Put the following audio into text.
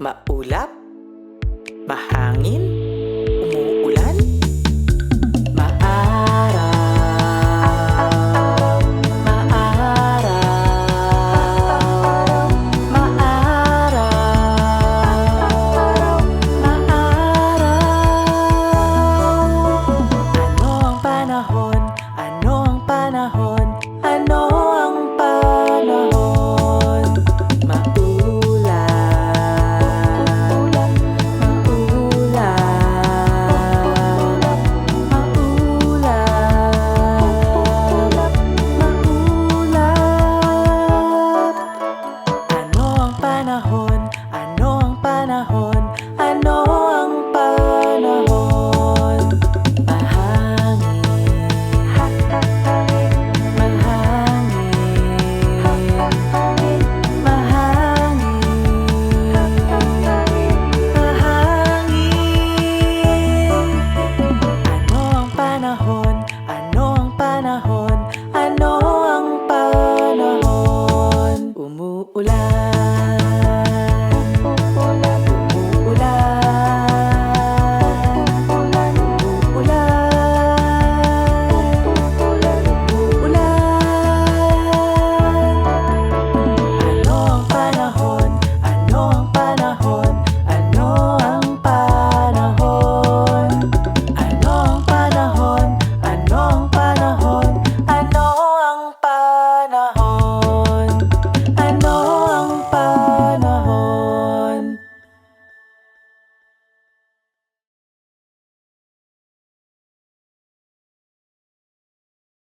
Maulap? Mahangin? Umuulan? Maaraw Maaraw Maaraw Maaraw Ano ang panahon sana ho